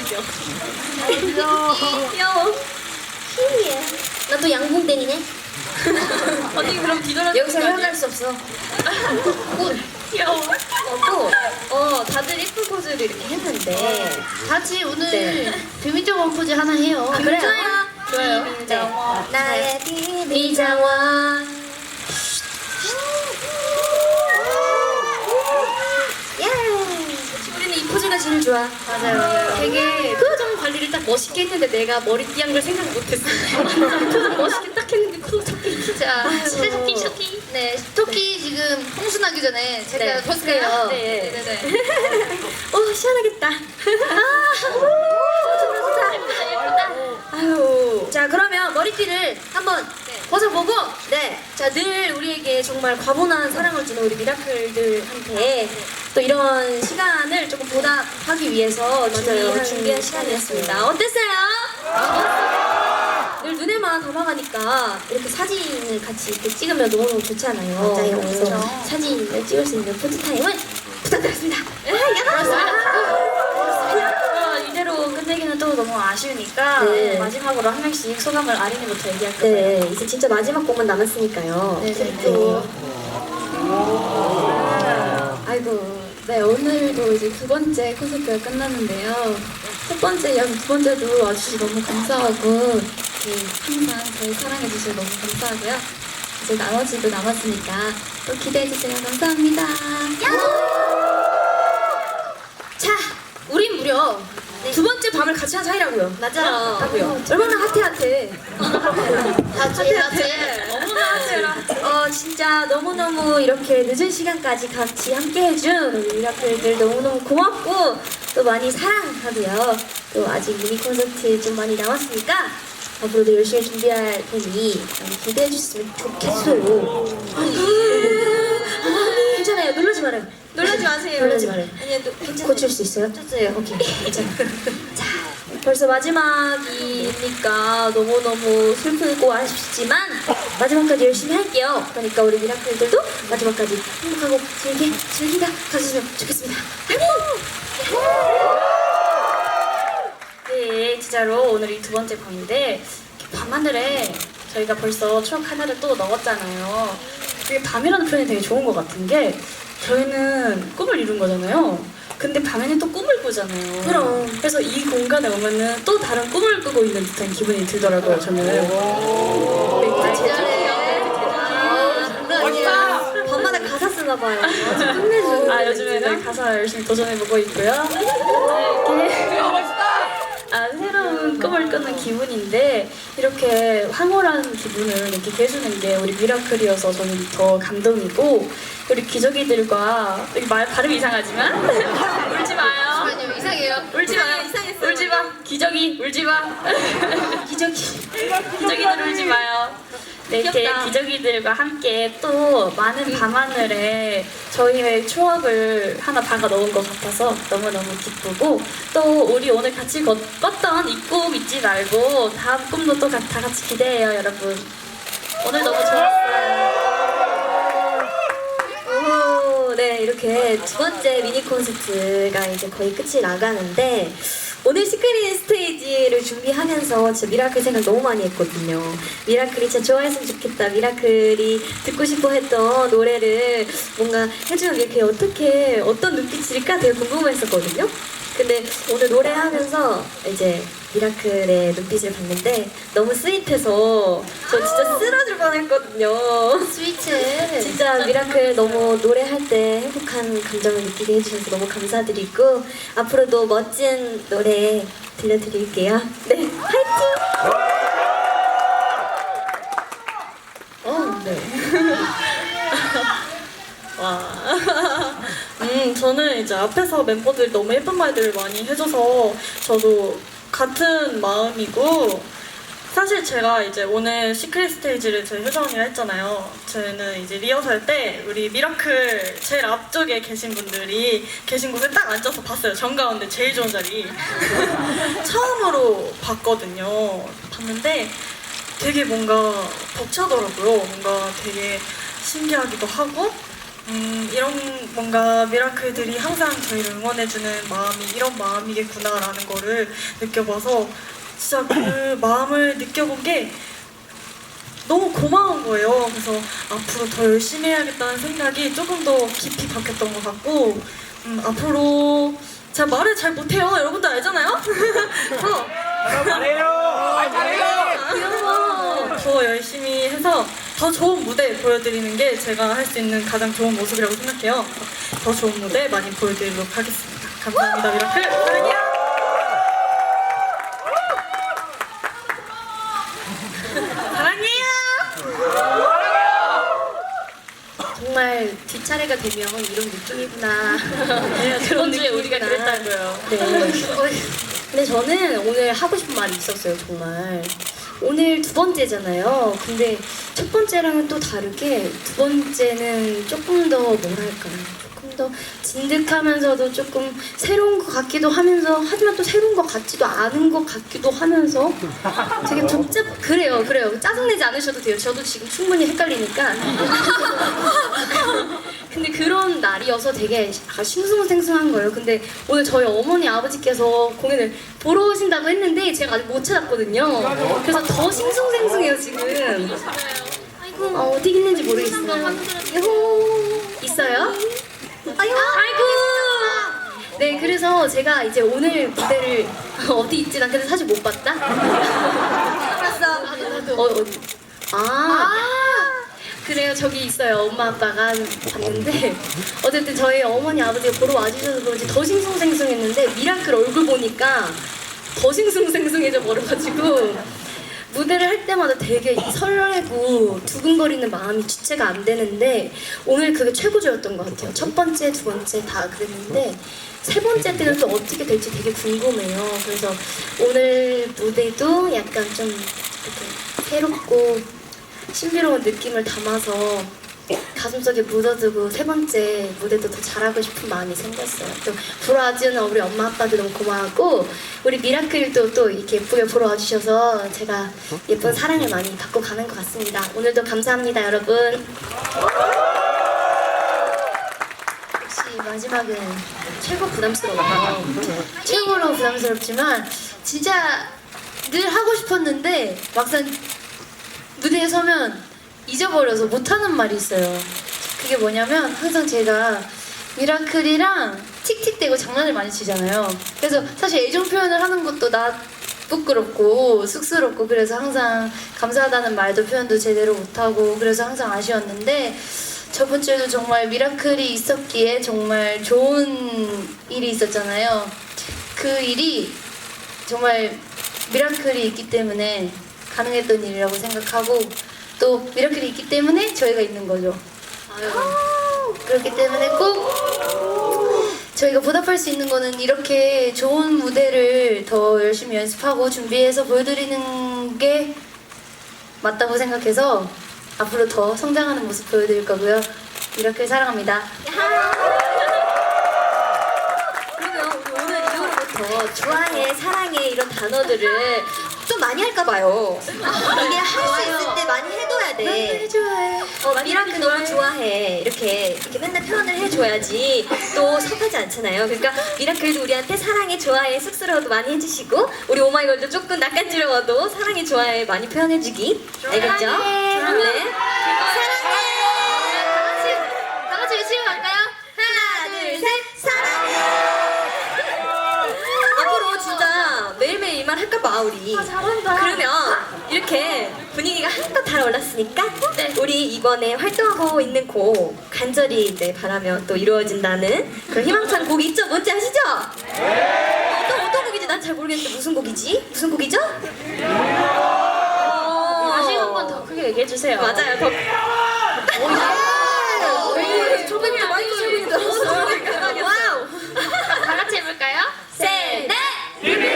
보여줄게요. 귀여워. 귀여워. 신기해. 나 또 양궁땡이네. 언니 그럼 뒤돌아. 여기서 헤어날 수 없어. 귀여워. 어, 또, 어, 다들 예쁜 포즈를 이렇게 했는데. 같이 오늘 네. 비밀적 원포즈 하나 해요. 아, 그래요? 좋아요. 네. 나의 비밀 정원. 예. 우리는 좋아. 맞아요. 되게 표정 관리를 딱 멋있게 했는데 내가 머리띠 한 걸 생각 못했어. 표정 멋있게 딱 했는데 표정 자, 진짜 쇼키 쇼키. 네, 토끼 지금 홍순하기 전에 제가 네, 벗을게요. 벗을게요. 네, 네, 네. 어, 시원하겠다. 아, 좋다. 아유. 자, 그러면 머리띠를 한번 벗어보고, 네. 자, 늘 우리에게 정말 과분한 사랑을 주는 우리 미라클들한테 또 이런 시간을 조금 보답하기 위해서 준비한, 준비한 시간이었습니다. 어땠어요? 늘 눈에만 담아가니까 이렇게 사진을 같이 이렇게 찍으면 너무너무 좋잖아요. 맞아요. 그래서 그렇죠. 사진을 찍을 수 있는 포즈 타임을 부탁드렸습니다. 네, 어, 또 너무 아쉬우니까 네. 마지막으로 한 명씩 소감을 아린이부터 얘기할까요? 네, 이제 진짜 마지막 곡만 남았으니까요. 네, 네, 네. 아이고, 네, 오늘도 이제 두 번째 콘서트가 끝났는데요. 첫 번째, 양 두 번째도 와주셔서 너무 감사하고, 네, 항상 저희 사랑해주셔서 너무 감사하고요. 이제 나머지도 남았으니까 또 기대해주세요. 감사합니다. 자, 우린 무려 두 번째 밤을 같이 한 사이라고요. 맞아요. 하고요. 얼마나 핫해 핫해. 같이, 같이. 너무나 하세요. 어 진짜 너무너무 이렇게 늦은 시간까지 같이 함께 해준 우리 미라클들 너무너무 고맙고 또 많이 사랑하고요. 또 아직 미니 콘서트 좀 많이 남았으니까 앞으로도 열심히 준비할 테니 많이 기대해 주셨으면 좋겠어요. 아, 괜찮아요. 놀라지 말아요. 놀라지 마세요. 놀라지 말아요. 아니, 또 괜찮아요. 고칠 수 있어요? 쳤어요. 오케이. 괜찮아. 자, 벌써 마지막이니까 너무너무 슬프고 아쉽지만 마지막까지 열심히 할게요. 그러니까 우리 미라클들도 마지막까지 행복하고 즐기, 즐기다 가셨으면 좋겠습니다. 네, 진짜로 오늘 이 두 번째 밤인데 밤하늘에 저희가 벌써 추억 하나를 또 넣었잖아요. 그게 밤이라는 표현이 되게 좋은 것 같은 게 저희는 꿈을 이룬 거잖아요. 근데 밤에는 또 꿈을 꾸잖아요. 그럼. 그래서 이 공간에 오면은 또 다른 꿈을 꾸고 있는 듯한 기분이 들더라고요, 저는. 네, 아, 밤마다 가사 쓰나 봐요. 아주 끝내줘요. 아, 요즘에는 가사 열심히 도전해보고 있고요. 네, 이렇게. 아, 새로운 꿈을 꾸는 기분인데 이렇게 황홀한 기분을 이렇게 해주는 게 우리 미라클이어서 저는 더 감동이고 우리 기저귀들과 말 발음이 이상하지만 울지 마요. 아니요, 이상해요. 울지 마요. 기저귀 울지 마. 기저귀. 기저귀들 울지 마요. 네, 이렇게 귀엽다. 기저귀들과 함께 또 많은 밤하늘에 저희의 추억을 하나 담아 넣은 것 같아서 너무너무 기쁘고 또 우리 오늘 같이 걷, 꿨던 이 꿈 잊지 말고 다음 꿈도 또다 같이 기대해요 여러분 오늘 너무 좋았어요 오, 네, 이렇게 두 번째 미니 콘서트가 이제 거의 끝이 나가는데, 오늘 시크릿 스테이지를 준비하면서 진짜 미라클 생각 너무 많이 했거든요. 미라클이 진짜 좋아했으면 좋겠다. 미라클이 듣고 싶어 했던 노래를 뭔가 해주면 이렇게 어떻게, 어떤 눈빛일까 되게 궁금했었거든요. 근데 오늘 노래하면서 이제 미라클의 눈빛을 봤는데 너무 스윗해서 저 진짜 쓰러질 뻔했거든요. 스위치. 진짜 미라클 너무 노래할 때 행복한 감정을 느끼게 해주셔서 너무 감사드리고 앞으로도 멋진 노래 들려드릴게요. 네, 화이팅! 어, 네. 와. 음, 저는 이제 앞에서 멤버들이 너무 예쁜 말들을 많이 해줘서 저도 같은 마음이고 사실 제가 이제 오늘 시크릿 스테이지를 제 효정이가 했잖아요. 저는 이제 리허설 때 우리 미라클 제일 앞쪽에 계신 분들이 계신 곳에 딱 앉아서 봤어요. 정가운데 제일 좋은 자리. 처음으로 봤거든요. 봤는데 되게 뭔가 벅차더라고요. 뭔가 되게 신기하기도 하고 음, 이런 뭔가 미라클들이 항상 저희를 응원해주는 마음이 이런 마음이겠구나라는 거를 느껴봐서 진짜 그 마음을 느껴본 게 너무 고마운 거예요. 그래서 앞으로 더 열심히 해야겠다는 생각이 조금 더 깊이 박혔던 것 같고, 음, 앞으로 제가 말을 잘 못해요. 여러분들 알잖아요? 그래서 귀여워. 더 열심히 해서 더 좋은 무대 보여드리는 게 제가 할 수 있는 가장 좋은 모습이라고 생각해요. 더 좋은 무대 많이 보여드리도록 하겠습니다. 감사합니다, 미라클. 사랑해요. 사랑해요. 정말 뒷차례가 되면 이런 느낌이구나. 그런 주에 우리가 그랬다고요. 네. 근데 저는 오늘 하고 싶은 말이 있었어요, 정말. 오늘 두 번째잖아요. 근데 첫 번째랑은 또 다르게 두 번째는 조금 더 뭐랄까요. 조금 더 진득하면서도 조금 새로운 것 같기도 하면서 하지만 또 새로운 것 같지도 않은 것 같기도 하면서 되게 복잡 그래요 그래요 짜증내지 않으셔도 돼요 저도 지금 충분히 헷갈리니까 근데 그런 날이어서 되게 아, 싱숭생숭한 거예요. 근데 오늘 저희 어머니 아버지께서 공연을 보러 오신다고 했는데 제가 아직 못 찾았거든요. 그래서 더 싱숭생숭해요 지금. 어, 어디 있는지 모르겠어요. 요호 있어요? 아이고 아이고. 네 그래서 제가 이제 오늘 무대를 어디 있지? 난 근데 사실 못 봤다. 봤어. 어 어디? 아. 그래요 저기 있어요 엄마 아빠가 봤는데 어쨌든 저희 어머니 아버지가 보러 와주셔서 그런지 더 싱숭생숭했는데 미라클 얼굴 보니까 더 싱숭생숭해져 버려가지고 무대를 할 때마다 되게 이 설레고 두근거리는 마음이 주체가 안 되는데 오늘 그게 최고조였던 것 같아요. 첫 번째 두 번째 다 그랬는데 세 번째 때는 또 어떻게 될지 되게 궁금해요. 그래서 오늘 무대도 약간 좀 이렇게 새롭고 신비로운 느낌을 담아서 가슴속에 묻어두고 세 번째 무대도 더 잘하고 싶은 마음이 생겼어요. 또 보러 와주는 우리 엄마 아빠도 너무 고마웠고 우리 미라클도 또 이렇게 예쁘게 보러 와주셔서 제가 예쁜 사랑을 많이 받고 가는 것 같습니다. 오늘도 감사합니다, 여러분. 역시 마지막은 최고 부담스러워요. 최고로 부담스럽지만 진짜 늘 하고 싶었는데 막상 무대에 서면 잊어버려서 못하는 말이 있어요. 그게 뭐냐면 항상 제가 미라클이랑 틱틱대고 장난을 많이 치잖아요. 그래서 사실 애정 표현을 하는 것도 나 부끄럽고 쑥스럽고 그래서 항상 감사하다는 말도 표현도 제대로 못하고 그래서 항상 아쉬웠는데 저번 주에도 정말 미라클이 있었기에 정말 좋은 일이 있었잖아요. 그 일이 정말 미라클이 있기 때문에 가능했던 일이라고 생각하고 또 미라클이 있기 때문에 저희가 있는 거죠. 그렇기 때문에 꼭 저희가 보답할 수 있는 거는 이렇게 좋은 무대를 더 열심히 연습하고 준비해서 보여드리는 게 맞다고 생각해서 앞으로 더 성장하는 모습 보여드릴 거고요. 미라클 사랑합니다. 그러면 우리 오늘 이후로부터 좋아해, 사랑해 이런 단어들을 좀 많이 할까 봐요. 이게 할 수 있을 때 많이 해둬 야 돼. 좋아해. 어, 미라클 너무 좋아해. 이렇게 이렇게 맨날 표현을 해줘야지 또 섭하지 않잖아요. 그러니까 미라클도 우리한테 사랑해, 좋아해, 쑥스러워도 많이 해주시고 우리 오마이걸도 조금 낯간지러워도 사랑해, 좋아해 많이 표현해주기. 알겠죠? 네. 사랑해. 다 같이 열심히 갈까요? 하나, 둘, 셋, 사랑해. 앞으로 진짜 매일매일 이 말 할까 봐 우리. 잘한다. 그러면 이렇게 분위기가 한껏 달아올랐으니까 네. 우리 이번에 활동하고 있는 곡 간절히 이제 바라며 또 이루어진다는 그런 희망찬 곡이 있죠? 뭔지 아시죠? 어떤, 어떤 곡이지? 난 잘 모르겠는데 무슨 곡이지? 무슨 곡이죠? 다시 한 번 더 크게 얘기해 주세요. 맞아요. 더... 오, 야! 오, 초반에 마이크 들고